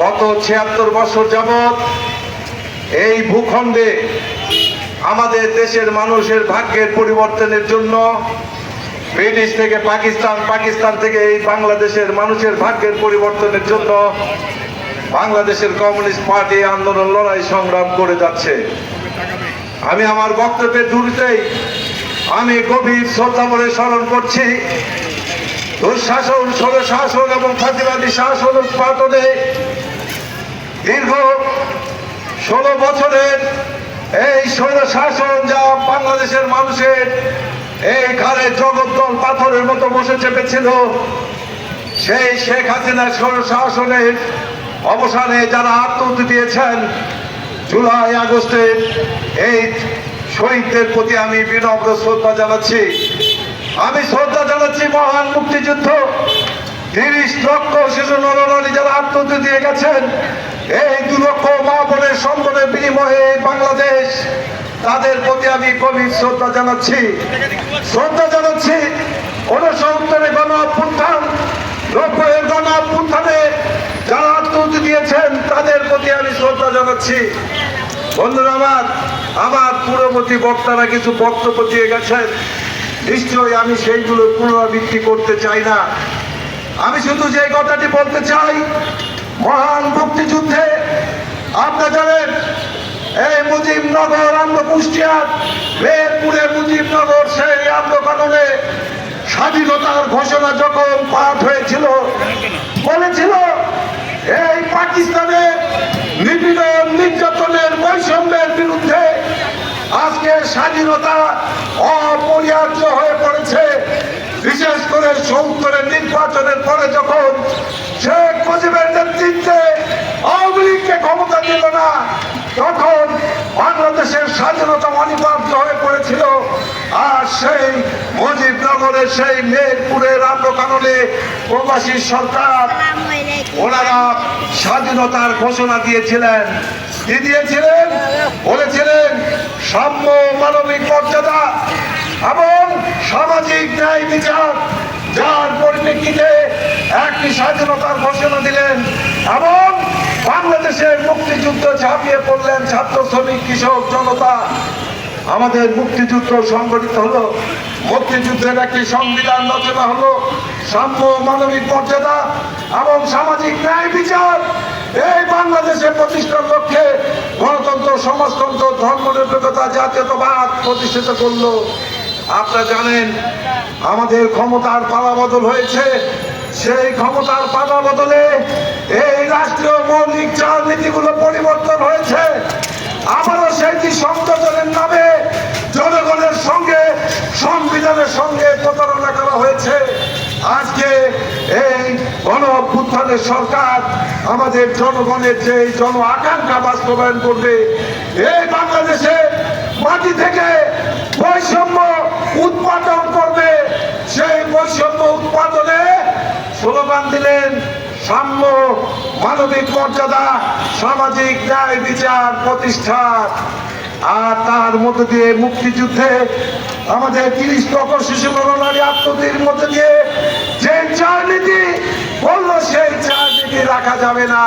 গত ছিয়াত্তর বছর যাবৎ এই ভূখণ্ডে আমাদের দেশের মানুষের ভাগ্যের পরিবর্তনের জন্য ব্রিটিশ থেকে পাকিস্তান পাকিস্তান থেকে এই বাংলাদেশের মানুষের ভাগ্যের পরিবর্তনের জন্য বাংলাদেশের কমিউনিস্ট পার্টি আন্দোলন, লড়াই, সংগ্রাম করে যাচ্ছে। আমি আমার বক্তব্যের দূরতেই আমি গভীর শ্রদ্ধা বলে স্মরণ করছি, দুঃশাসন ষোলো এবং ফাঁসিবাদী শাসন উৎপাদনে দীর্ঘ ষোলো বছরের এই স্বৈর শাসন যা বাংলাদেশের মানুষের এই ঘরে জগদ্দল পাথরের মতো বসে চেপেছিল, সেই শেখ হাসিনার স্বৈর শাসনের অবসানে যারা আত্মহত্যা দিয়েছেন, জুলাই আগস্টে এই শহীদদের প্রতি আমি বিনম্র শ্রদ্ধা জানাচ্ছি। আমি শ্রদ্ধা জানাচ্ছি মহান মুক্তিযুদ্ধ, তিরিশ লক্ষ শিশু নরনারী যারা আত্মহত্যা দিয়ে গেছেন এই দু লক্ষ মা বোনের সম্মানের বিনিময়ে বাংলাদেশ, তাদের প্রতি আমি গভীর শ্রদ্ধা জানাচ্ছি। শ্রদ্ধা জানাচ্ছি উনসত্তরে গণ অভ্যুত্থান নব্বইয়ের গণ অভ্যুত্থানে যারা আত্মহত্যা দিয়েছেন, তাদের প্রতি আমি শ্রদ্ধা জানাচ্ছি। বন্ধুরা আমার আমার পূর্ববর্তী বক্তারা কিছু বক্তব্য দিয়ে গেছেন। নিশ্চয়ই আমি সেইগুলো পুনরাবৃত্তি করতে চাই না। আমি শুধু যে কথাটি বলতে চাই মহান মুক্তিযুদ্ধে আপনারা জানেন, এই মুজিবনগর আম্র কুষ্টিয়ার মেহেরপুরে মুজিবনগর সেই আন্দোলনে স্বাধীনতার ঘোষণা যখন পাঠ হয়েছিল, বলেছিল, এই পাকিস্তানের নিপীড়ন, নির্যাতনের বৈষম্যের বিরুদ্ধে আজকে স্বাধীনতা অপরিহার্য হয়ে পড়েছে। বিশেষ করে সত্তরের নির্বাচনের পরে যখন শেখ মুজিবের নেতৃত্বে আওয়ামী লীগকে ক্ষমতা দিল না তখন বাংলাদেশের স্বাধীনতা অনিবার্য হয়ে পড়েছিল আর সেই মুজিবনগরের সেই মেহেরপুরের আম্রকাননে প্রবাসী সরকার ওনারা স্বাধীনতার ঘোষণা দিয়েছিলেন। কি দিয়েছিলেন? বলেছিলেন সাম্য মানবিক মর্যাদা এবং সামাজিক ন্যায় বিচার যার পরিপ্রেক্ষিতে একটি স্বাধীনতার ঘোষণা দিলেন এবং বাংলাদেশের মুক্তিযুদ্ধ ঝাঁপিয়ে পড়লেন ছাত্র শ্রমিক কৃষক জনতা। আমাদের মুক্তিযুদ্ধ সংগঠিত হলো। মুক্তিযুদ্ধের একটি সংবিধান রচনা হলো সাম্য মানবিক মর্যাদা এবং সামাজিক ন্যায় বিচার। এই বাংলাদেশে প্রতিষ্ঠার লক্ষ্যে গণতন্ত্র, সমাজতন্ত্র, ধর্মনিরপেক্ষতা, জাতীয়তাবাদ প্রতিষ্ঠিত করল। আপনারা জানেন, আমাদের ক্ষমতার পালা বদল হয়েছে। সেই ক্ষমতার পালা বদলে এই রাষ্ট্রীয় মৌলিক চাল নীতিগুলো পরিবর্তন হয়েছে আবারও সেইটি সংযোজনের নামে জনগণের সঙ্গে সংবিধানের সঙ্গে প্রতারণা করা হয়েছে আজকে এই গণ অভ্যুত্থানের সরকার আমাদের জনগণের যে জন আকাঙ্ক্ষা বাস্তবায়ন করবে, এই বাংলাদেশে মাটি থেকে বৈষম্য উৎপাদন করবে। সেই বৈষম্য উৎপাদনে স্লোগান দিলেন সাম্য মানবিক মর্যাদা, সামাজিক ন্যায় বিচার প্রতিষ্ঠা। আর তার মধ্য দিয়ে মুক্তিযুদ্ধে আমাদের তিরিশ লক্ষ শিশু নারী আত্মীর মধ্যে দিয়ে যে চার নীতি বলল সেই চার নীতি রাখা যাবে না।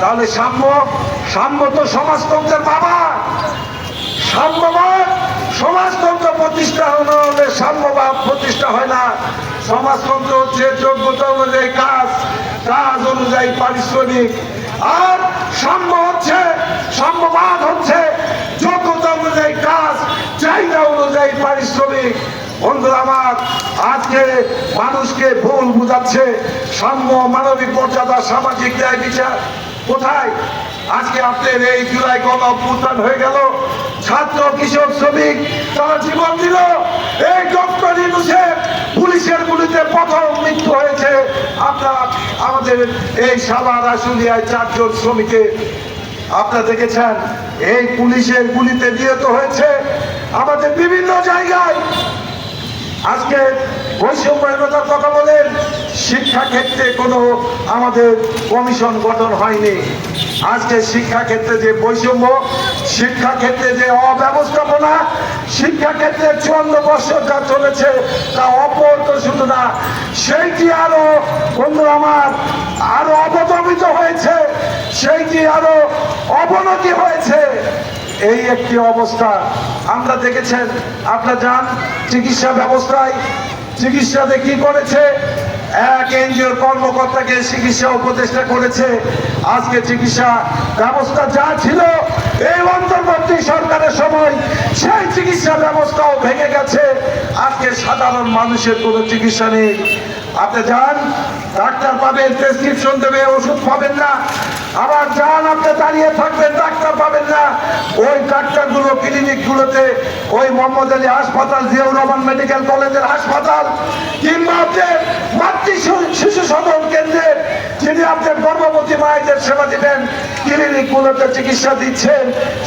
তাহলে সাম্য সাম্য তো সমাজতন্ত্রের বাবা। সাম্যবাদ, সমাজতন্ত্র প্রতিষ্ঠা না হলে সাম্যবাদ প্রতিষ্ঠা হয় না। সমাজতন্ত্র হচ্ছে যোগ্যতা অনুযায়ী কাজ কাজ অনুযায়ী পারিশ্রমিক। আর সাম্য হচ্ছে, সাম্যবাদ হচ্ছে যোগ্যতা অনুযায়ী কাজ, চাহিদা অনুযায়ী পারিশ্রমিক। বন্ধুরা আমার আজকে মানুষকে ভুল বুঝাচ্ছে। সাম্য মানবিক মর্যাদা, সামাজিক ন্যায় বিচার। কোথায়? আজকে আপনার এই জুলাই গণ অভ্যুত্থান হয়ে গেল। ছাত্র, কৃষক, শ্রমিক, তারা জীবন দিল। এই ডক্টর ইনুসের পুলিশের গুলিতে প্রথম মৃত্যু হয়েছে। আপনার আমাদের এই সাভার আশুলিয়ায় চারজন শ্রমিকের আপনারা দেখেছেন? এই পুলিশের গুলিতে নিহত হয়েছে। আমাদের বিভিন্ন জায়গায় আজকে বৈষম্যহীনতার কথা বলেন শিক্ষা ক্ষেত্রে কোনো আমাদের কমিশন গঠন হয়নি। আজকে শিক্ষা ক্ষেত্রে যে বৈষম্য শিক্ষা ক্ষেত্রে যে অব্যবস্থাপনা শিক্ষা ক্ষেত্রে চুয়ান্ন বছর যা চলেছে, তা অপরত শুধু না, সেইটি আরও বন্ধু আমার, আরও অবদমিত হয়েছে, সেইটি আরও অবনতি হয়েছে। এই একটি অবস্থা। আমরা দেখেছেন, আপনারা যান, চিকিৎসা ব্যবস্থায়। চিকিৎসাতে কি করেছে? এক এনজিওর কর্মকর্তাকে চিকিৎসা উপদেষ্টা করেছে। আজকে চিকিৎসা ব্যবস্থা যা ছিল, এই অন্তর্বর্তী সরকারের সময় সেই চিকিৎসা ব্যবস্থাও ভেঙে গেছে। আজকে সাধারণ মানুষের কোনো চিকিৎসা নেই। আপনি যান, ডাক্তার পাবেন প্রেসক্রিপশন দেবে, ওষুধ পাবেন না। আবার যান আপনি দাঁড়িয়ে থাকবেন, ডাক্তার পাবেন না। ওই ডাক্তারগুলো, ক্লিনিকগুলোতে ওই মোহাম্মদ আলী হাসপাতাল, জিয়াউর রহমান মেডিকেল কলেজের হাসপাতাল, কিংবা আপনার শিশু সদন কেন্দ্রে যিনি আপনার গর্ভবতী মায়েদের সেবা দিবেন, ক্লিনিকগুলোতে চিকিৎসা দিচ্ছেন,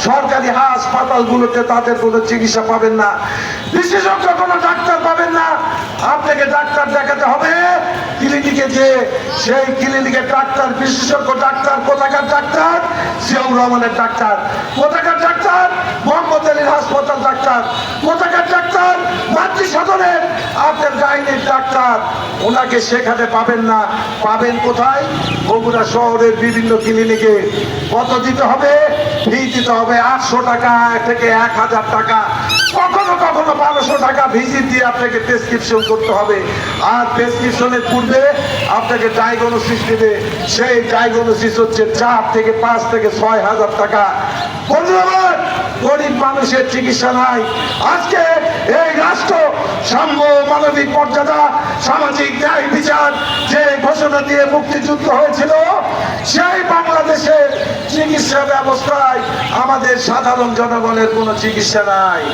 সরকারি হাসপাতালগুলোতে তাদের কোনো চিকিৎসা পাবেন না। বিশেষজ্ঞ কোনো ডাক্তার পাবেন না। আপনাকে ডাক্তার দেখাতে হবে। ক্লিনিকে যে সেই ক্লিনিকের ডাক্তার, বিশেষজ্ঞ ডাক্তার, কোথাকার ডাক্তার জিয়াউর রহমানের ডাক্তার। কোথাকার ডাক্তার? মোহাম্মদ আলীর হাসপাতাল ডাক্তার। কোথাকার ডাক্তার? মাতৃ সদনের। আপনার ডাইনের ডাক্তার। ওনাকে সেখানে পাবেন না। পাবেন কোথায়? বগুড়া শহরের বিভিন্ন ক্লিনিকে। কত দিতে হবে? ফি দিতে হবে আটশো টাকা থেকে এক হাজার টাকা। কখনো বারোশো টাকা ভিজিট দিয়ে আপনাকে প্রেসক্রিপশন করতে হবে। আর প্রেসক্রিপশনের পূর্বে আপনাকে ডায়াগনোসিস দেবে। সেই ডায়াগনোসিস হচ্ছে চার থেকে পাঁচ থেকে ছয় হাজার টাকা। ধন্যবাদ গরিব মানুষের চিকিৎসা নাই। আজকে এই রাষ্ট্র সাম্য মানবিক মর্যাদা, সামাজিক ন্যায় বিচার যে ঘোষণা দিয়ে মুক্তিযুদ্ধ হয়েছিল, সেই বাংলাদেশের চিকিৎসা ব্যবস্থায় আমাদের সাধারণ জনগণের কোনো চিকিৎসা নাই।